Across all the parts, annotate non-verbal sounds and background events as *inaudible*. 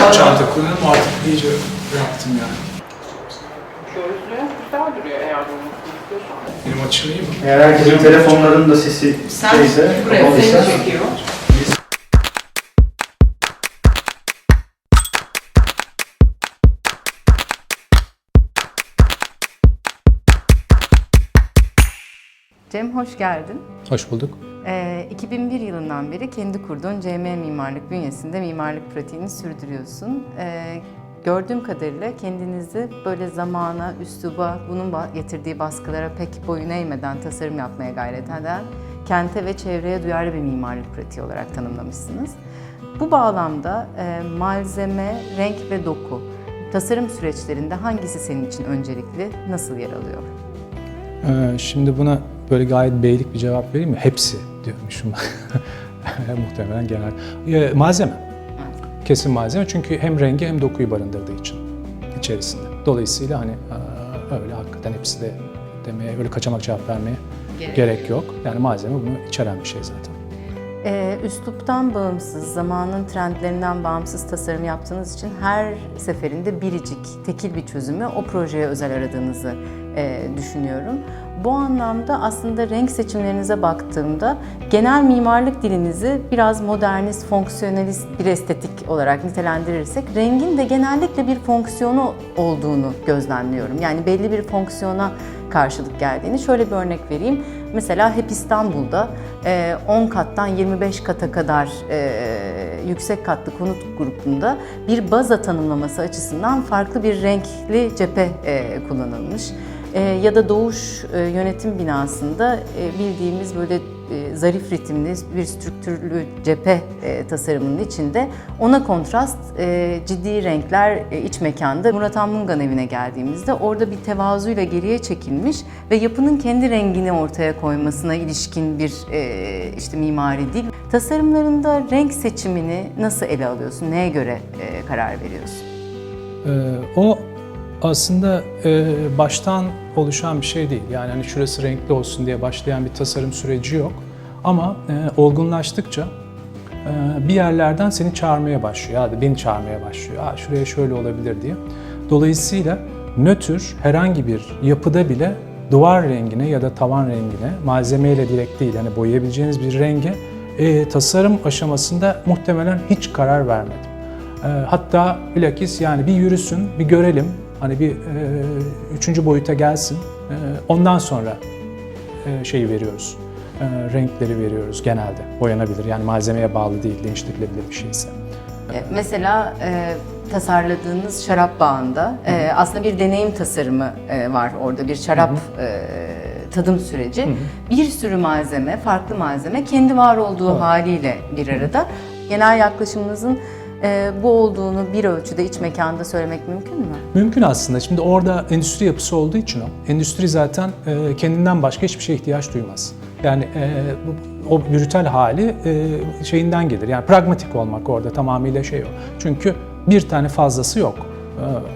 sırt çanta kullanıyorum artık iyice yaptım yani. Şöyle güzel duruyor eğer olmasını istiyorsan. Benim açım iyi mi? Eğer herkesin telefonlarının da sesi Sen şeyse, buraya kapalıysa seni çekiyor. Cem hoş geldin. Hoş bulduk. Ee, 2001 yılından beri kendi kurduğun CM Mimarlık bünyesinde mimarlık pratiğini sürdürüyorsun. Ee, gördüğüm kadarıyla kendinizi böyle zamana, üsluba, bunun getirdiği baskılara pek boyun eğmeden tasarım yapmaya gayret eden, kente ve çevreye duyarlı bir mimarlık pratiği olarak tanımlamışsınız. Bu bağlamda e, malzeme, renk ve doku, tasarım süreçlerinde hangisi senin için öncelikli, nasıl yer alıyor? Ee, şimdi buna böyle gayet beylik bir cevap vereyim mi? Hepsi diyormuşum. *laughs* Muhtemelen genel. Ee, malzeme. Kesin malzeme çünkü hem rengi hem dokuyu barındırdığı için içerisinde. Dolayısıyla hani öyle hakikaten hepsi de demeye, öyle kaçamak cevap vermeye Gerek gerek, yok. Yani malzeme bunu içeren bir şey zaten. Ee, üsluptan bağımsız, zamanın trendlerinden bağımsız tasarım yaptığınız için her seferinde biricik, tekil bir çözümü o projeye özel aradığınızı e, düşünüyorum. Bu anlamda aslında renk seçimlerinize baktığımda genel mimarlık dilinizi biraz modernist, fonksiyonelist bir estetik olarak nitelendirirsek rengin de genellikle bir fonksiyonu olduğunu gözlemliyorum. Yani belli bir fonksiyona karşılık geldiğini. Şöyle bir örnek vereyim. Mesela hep İstanbul'da e, 10 kattan 25 kata kadar e, yüksek katlı konut grubunda bir baza tanımlaması açısından farklı bir renkli cephe e, kullanılmış. E, ya da Doğuş e, Yönetim Binası'nda e, bildiğimiz böyle e, zarif ritimli bir strüktürlü cephe tasarımının içinde ona kontrast ciddi renkler iç mekanda Murat Anmungan evine geldiğimizde orada bir tevazuyla geriye çekilmiş ve yapının kendi rengini ortaya koymasına ilişkin bir işte mimari dil. Tasarımlarında renk seçimini nasıl ele alıyorsun? Neye göre karar veriyorsun? Ee, o aslında e, baştan oluşan bir şey değil. Yani hani şurası renkli olsun diye başlayan bir tasarım süreci yok. Ama e, olgunlaştıkça e, bir yerlerden seni çağırmaya başlıyor. Ya da beni çağırmaya başlıyor. Ha, şuraya şöyle olabilir diye. Dolayısıyla nötr herhangi bir yapıda bile duvar rengine ya da tavan rengine malzemeyle direkt değil yani boyayabileceğiniz bir renge e, tasarım aşamasında muhtemelen hiç karar vermedim. E, hatta bilakis yani bir yürüsün, bir görelim, hani bir e, üçüncü boyuta gelsin, e, ondan sonra e, şeyi veriyoruz, e, renkleri veriyoruz genelde. Boyanabilir yani malzemeye bağlı değil, değiştirilebilir bir şeyse. E, Mesela e, tasarladığınız şarap bağında e, aslında bir deneyim tasarımı e, var orada bir şarap e, tadım süreci. Bir sürü malzeme, farklı malzeme kendi var olduğu haliyle bir arada. Genel yaklaşımınızın e, bu olduğunu bir ölçüde iç mekanda söylemek mümkün mü? Mümkün aslında. Şimdi orada endüstri yapısı olduğu için o. Endüstri zaten e, kendinden başka hiçbir şeye ihtiyaç duymaz. Yani e, bu, o brütal hali e, şeyinden gelir. Yani pragmatik olmak orada tamamıyla şey o. Çünkü bir tane fazlası yok.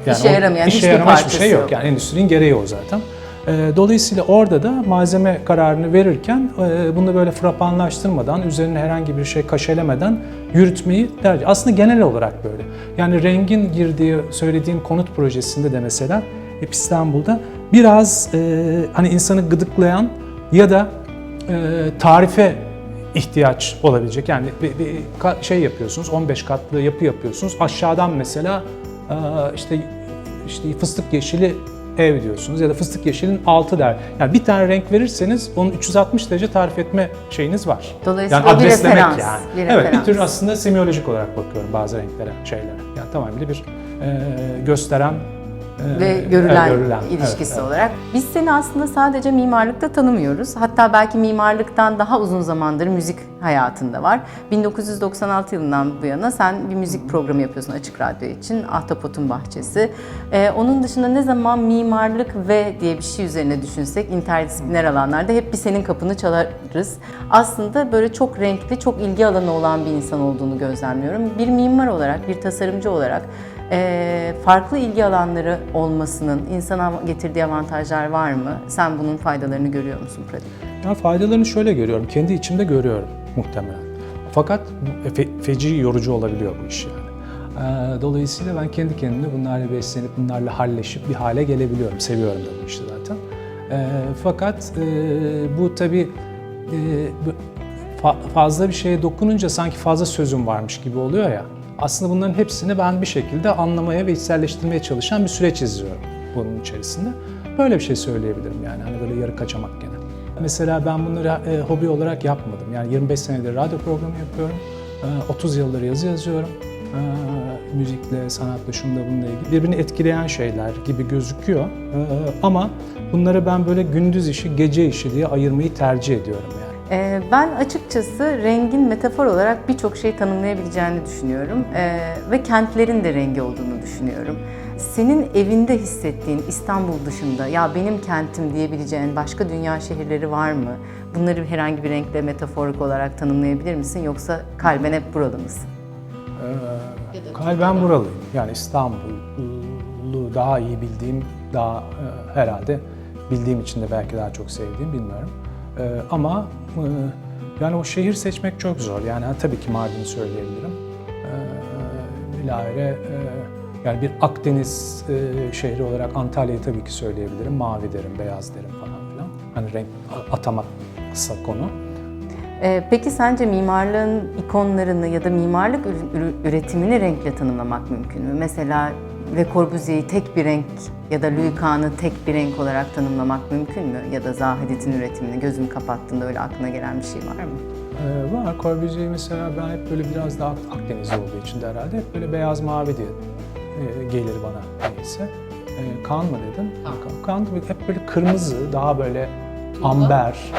E, İşe o- yaramayan işe hiçbir parçası şey yok. yok. Yani endüstrinin gereği o zaten. E, Dolayısıyla orada da malzeme kararını verirken e, bunu böyle frapanlaştırmadan, üzerine herhangi bir şey kaşelemeden yürütmeyi tercih. Aslında genel olarak böyle. Yani rengin girdiği söylediğin konut projesinde de mesela İstanbul'da biraz e, hani insanı gıdıklayan ya da e, tarife ihtiyaç olabilecek. Yani bir, bir şey yapıyorsunuz, 15 katlı yapı yapıyorsunuz. Aşağıdan mesela işte işte fıstık yeşili ev diyorsunuz ya da fıstık yeşilin altı der. Yani bir tane renk verirseniz onun 360 derece tarif etme şeyiniz var. Dolayısıyla yani bir adreslemek referans, yani. bir evet, bir tür aslında semiyolojik olarak bakıyorum bazı renklere, şeylere. Yani tamamıyla bir e, gösteren ve evet, görülen, görülen. ilişkisi Evet, evet. olarak. Biz seni aslında sadece mimarlıkta tanımıyoruz. Hatta belki mimarlıktan daha uzun zamandır müzik hayatında var. 1996 yılından bu yana sen bir müzik programı yapıyorsun Açık Radyo için. Ahtapot'un Bahçesi. Ee, onun dışında ne zaman mimarlık ve diye bir şey üzerine düşünsek interdisipliner alanlarda hep bir senin kapını çalarız. Aslında böyle çok renkli, çok ilgi alanı olan bir insan olduğunu gözlemliyorum. Bir mimar olarak, bir tasarımcı olarak ee, farklı ilgi alanları olmasının insana getirdiği avantajlar var mı? Sen bunun faydalarını görüyor musun pratik? Ya faydalarını şöyle görüyorum, kendi içimde görüyorum muhtemelen. Fakat fe- feci yorucu olabiliyor bu iş yani. Ee, Dolayısıyla ben kendi kendime bunlarla beslenip bunlarla halleşip bir hale gelebiliyorum. Seviyorum da bu işi zaten. Ee, Fakat e, bu tabii e, fazla bir şeye dokununca sanki fazla sözüm varmış gibi oluyor ya. Aslında bunların hepsini ben bir şekilde anlamaya ve içselleştirmeye çalışan bir süreç izliyorum bunun içerisinde. Böyle bir şey söyleyebilirim yani hani böyle yarı kaçamak gene. Mesela ben bunları e, hobi olarak yapmadım. Yani 25 senedir radyo programı yapıyorum. E, 30 yıldır yazı yazıyorum. E, müzikle, sanatla, şunla bununla ilgili birbirini etkileyen şeyler gibi gözüküyor. E, ama bunları ben böyle gündüz işi, gece işi diye ayırmayı tercih ediyorum yani. Ee, Ben açıkçası rengin metafor olarak birçok şey tanımlayabileceğini düşünüyorum Ee, ve kentlerin de rengi olduğunu düşünüyorum. Senin evinde hissettiğin İstanbul dışında ya benim kentim diyebileceğin başka dünya şehirleri var mı? Bunları herhangi bir renkle metaforik olarak tanımlayabilir misin yoksa kalben hep buralı mısın? Ee, kalben buralıyım. Yani İstanbul'u daha iyi bildiğim, daha e, herhalde bildiğim için de belki daha çok sevdiğim bilmiyorum. Ee, ama e, yani o şehir seçmek çok zor. Yani tabii ki Mardin'i söyleyebilirim. Bilahare e, yani bir Akdeniz e, şehri olarak Antalya'yı tabii ki söyleyebilirim. Mavi derim, beyaz derim falan filan. Hani renk atamaksa konu. Ee, Peki sence mimarlığın ikonlarını ya da mimarlık üretimini renkle tanımlamak mümkün mü? Mesela Le Corbusier'i tek bir renk ya da Louis Kahn'ı tek bir renk olarak tanımlamak mümkün mü? Ya da Zaha Hadid'in üretimini gözünü kapattığında öyle aklına gelen bir şey var mı? Ee, var. Corbusier mesela ben hep böyle biraz daha Akdeniz olduğu için de herhalde hep böyle beyaz mavi diye e, gelir bana neyse. E, kan mı dedin? Kan. Kan da hep böyle kırmızı, daha böyle amber.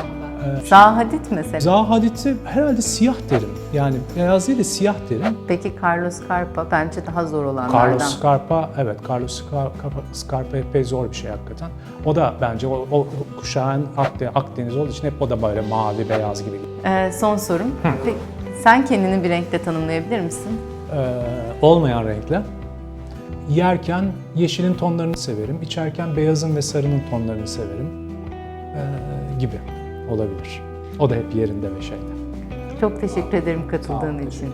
E, Zaha Hadid mesela. Zaha Hadid'i herhalde siyah derim. Yani beyaz değil de siyah derim. Peki Carlos Scarpa bence daha zor olanlardan. Carlos Scarpa, evet Carlos Scarpa, Scarpa epey zor bir şey hakikaten. O da bence o, o kuşağın Akdeniz, Akdeniz olduğu için hep o da böyle mavi, beyaz gibi. Ee, son sorum. Peki, sen kendini bir renkle tanımlayabilir misin? Ee, olmayan renkle. Yerken yeşilin tonlarını severim, içerken beyazın ve sarının tonlarını severim ee, gibi olabilir. O da hep yerinde ve şeyde. Çok teşekkür ederim katıldığın için.